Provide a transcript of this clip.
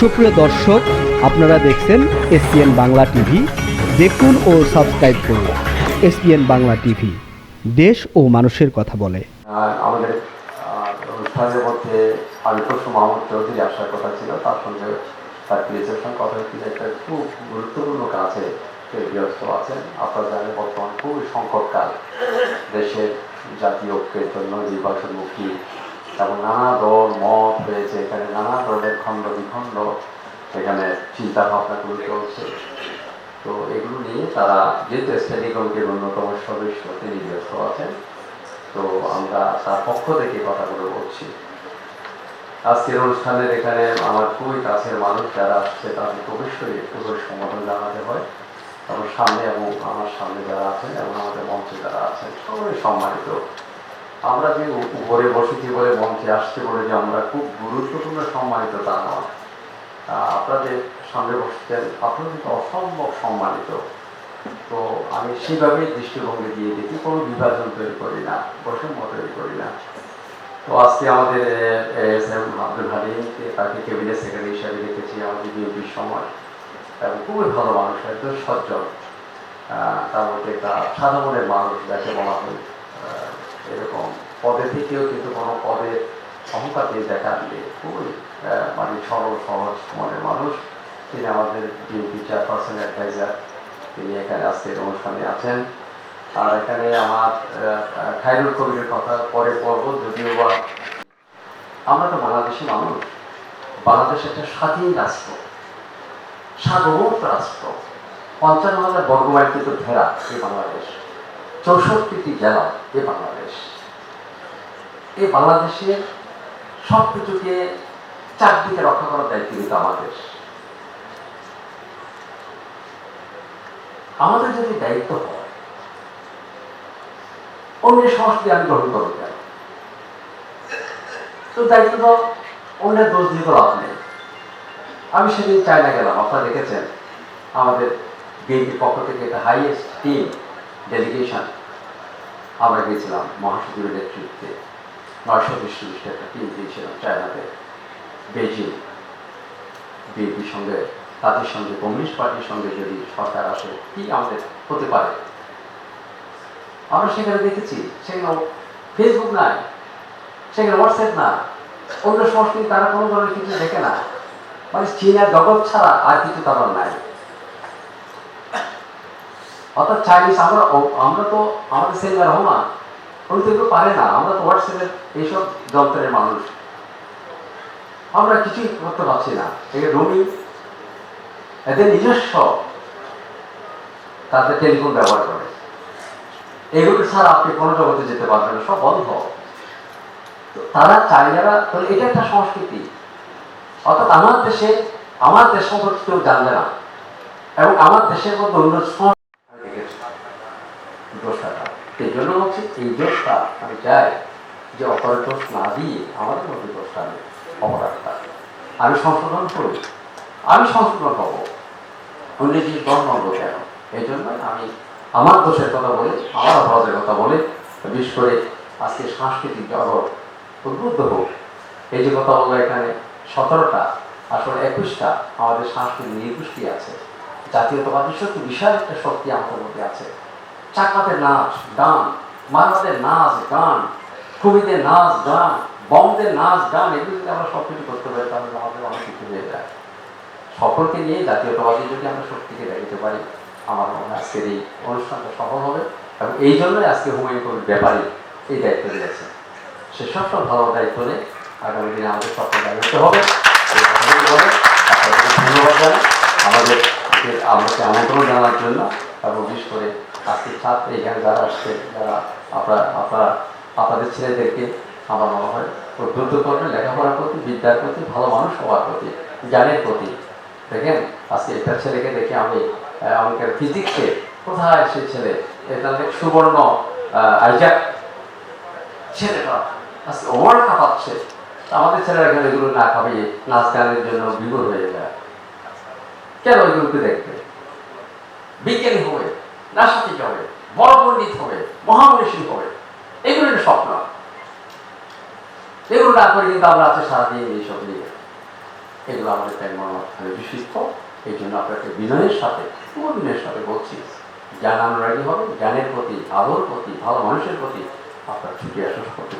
সুপ্রিয় দর্শক, আপনারা দেখছেন এসপিএন বাংলা টিভি। দেখুন ও সাবস্ক্রাইব করুন এসপিএন বাংলা টিভি। দেশ ও মানুষের কথা বলে। আমাদের অনুষ্ঠানের মধ্যে আমি প্রশ্ন মাহমুদ চৌধুরী আসার কথা ছিল, তার সঙ্গে তার পিএসের সঙ্গে কথা হচ্ছে একটা খুব গুরুত্বপূর্ণ কাজে ব্যস্ত আছেন। আপনারা জানেন বর্তমান খুবই সংকটকাল দেশের জাতীয় ঐক্যের জন্য নির্বাচনমুখী এবং নানা দল মত হয়েছে এখানে নানা ধরনের খণ্ড বিখণ্ড এখানে চিন্তা ভাবনাগুলো চলছে তো এগুলো নিয়ে তারা যেহেতু স্ট্যান্ডিং কমিটির অন্যতম সদস্য তিনি ব্যস্ত আছেন তো আমরা তার পক্ষ থেকে কথাগুলো বলছি। আজকের অনুষ্ঠানের এখানে আমার খুবই কাছের মানুষ যারা আসছে, তাদের অবশ্যই একটু করে সম্বোধন জানাতে হয়। এবং সামনে এবং আমার সামনে যারা আছেন এবং আমাদের মঞ্চে যারা আছেন, সবাই সম্মানিত। আমরা যে উপরে বসেছি বলে মঞ্চে আসছে বলে যে আমরা খুব গুরুত্বপূর্ণ সম্মানিত তা নয়। আপনাদের সামনে বসছেন আপনারা কিন্তু অসম্ভব সম্মানিত। তো আমি সেভাবেই দৃষ্টিভঙ্গি দিয়ে দেখি, কোনো বিভাজন তৈরি করি না, বৈষম্য তৈরি করি না। তো আজকে আমাদের এস এম আব্দুল হালিমকে তাকে ক্যাবিনেট সেক্রেটারি হিসাবে রেখেছি আমাদের বিএনপির সময়। এবং খুবই ভালো মানুষ, একজন সজ্জন। তার মধ্যে একটা সাধারণের মানুষ যাকে বলা হয় এরকম পদে থেকেও কিন্তু কোনো পদে দিয়ে দেখা দিয়ে খুবই মানে সরল সহজ মনের মানুষ। তিনি আমাদের বিএনপি চেয়ারপারসন অ্যাডভাইজার তিনি এখানে আজকের অনুষ্ঠানে আছেন। আর এখানে আমার আহ, কবিরের কথা পরে পর্ব যদিও বা আমরা তো বাংলাদেশি মানুষ। বাংলাদেশ একটা স্বাধীন রাষ্ট্র সার্বভৌম রাষ্ট্র। পঞ্চান্ন হাজার বর্গমাইল কিন্তু ঘেরা এই বাংলাদেশ। চৌষট্টিটি জেলা এ বাংলাদেশ। এই বাংলাদেশের সব কিছুকে চারদিকে রক্ষা করার দায়িত্ব কিন্তু আমাদের। আমাদের যদি দায়িত্ব হয় অন্যের সংস্কৃতি আমি গ্রহণ করব কেন? তো দায়িত্ব তো অন্যের দোষ দিয়ে তো লাভ নেই। আমি সেদিন চায়না গেলাম, আপনারা দেখেছেন আমাদের বিএনপির পক্ষ থেকে একটা হাইয়েস্ট টিম ডেলিগেশন আমরা গিয়েছিলাম মহাসচিবের নেতৃত্বে। নয়শো বিশ একটা টিম দিয়েছিলাম চায়নাতে। বেজিং বিএনপির সঙ্গে, তাদের সঙ্গে, কমিউনিস্ট পার্টির সঙ্গে যদি সরকার আসে, কি আমাদের হতে পারে? আমরা সেখানে দেখেছি, সেখানে ফেসবুক নাই, সেখানে হোয়াটসঅ্যাপ না। অন্য সংস্কৃতি তারা কোনো ধরনের কিছু দেখে না। মানে চীনের জগৎ ছাড়া আর কিছু তাদের নাই। অর্থাৎ চাইনিজ আমরা আমরা তো আমাদের ছেলেরা রহমান উনি তো পারে না। আমরা তো হোয়াটসঅ্যাপের এইসব যন্ত্রের মানুষ। আমরা কিছুই করতে পারছি না। এই রোমিং এদের নিজস্ব তাদের টেলিফোন ব্যবহার করে। এগুলো ছাড়া আপনি কোনো জগতে যেতে পারবেন না। সব বন্ধ। তারা চাইনারা তাহলে এটা একটা সংস্কৃতি। অর্থাৎ আমার দেশে, আমার দেশ সম্পর্কে কেউ জানবে না। এবং আমার দেশের মধ্যে অন্য সংস্কৃতি দেখেছি। দোষটা এই জন্য হচ্ছে এই দোষটা আমি চাই যে অপরের দোষ না দিয়ে আমাদের মধ্যে দোষটা নেই অপরাধটা আমি সংশোধন করি, আমি সংশোধন হব। অন্য জিনিস নম্বর কেন? এই জন্য আমি আমার দোষের কথা বলে, আমার অপরাধের কথা বলে, বিশেষ করে আজকে সাংস্কৃতিক জগৎ উদ্বুদ্ধ হোক। এই যে কথা বলল এখানে, সতেরোটা, আসলে একুশটা, আমাদের সাংস্কৃতিক নির্গোষ্ঠী আছে। জাতীয়তাবাদী শক্তি, বিশাল একটা শক্তি আমাদের মধ্যে আছে। চাকাতের নাচ, গান মারওয়াদের নাচ, গান কুমিদের নাচ, গান বমদের নাচ, গান, এগুলো যদি আমরা সব কিছু করতে পারি, তাহলে আমাদের অনেক কিছু হয়ে যায়। সকলকে নিয়ে জাতীয়তাবাদী যদি আমরা শক্তিকে দেখাতে পারি, আমার মনে আজকের এই অনুষ্ঠানটা সফল হবে। এবং এই জন্যই আজকে হুমায়ুন কবির ব্যাপারী এই দায়িত্ব দিয়েছে। সে সবসময় ভালো দায়িত্ব নেই আগামী দিনে আমাদের সফল দায়িত্ব হবে। ধন্যবাদ জানাই। আমাদের আমাকে আমন্ত্রণ জানার জন্য এবং বিশেষ করে আজকে ছাত্র এখানে যারা আসছে, যারা আপনারা আপনারা, আপনাদের ছেলেদেরকে আমার মনে হয় উদ্বুদ্ধ করবেন লেখাপড়ার প্রতি, বিদ্যার প্রতি, ভালো মানুষ হওয়ার প্রতি, জ্ঞানের প্রতি। দেখেন, আজকে একটা ছেলেকে দেখে আমি আমাদের ফিজিক্সে কোথায় সে ছেলে? এটা সুবর্ণ আইজাক। ছেলেটা আজকে ওয়ার্ল্ড কাঁপাচ্ছে আমাদের ছেলেরা এখানে এগুলো না খাবে? নাচ গানের জন্য বিভোর হয়ে যায়। কেন এগুলোকে দেখবে? বিজ্ঞানী হবে। নাসাতিক হবে বড় পণ্ডিত হবে মহামনীষী হবে, এগুলো স্বপ্ন। এগুলো না করে কিন্তু আমরা আছে সারাদিন এইসব নিয়ে এগুলো আমাদের তাই মনে বিশিষ্ট। এই জন্য আপনাকে বিনয়ের সাথে বিনয়ের সাথে বলছি, জ্ঞান অনুরাগী হবে জ্ঞানের প্রতি, আলোর প্রতি, ভালো মানুষের প্রতি আপনার ছুটি আসা করতে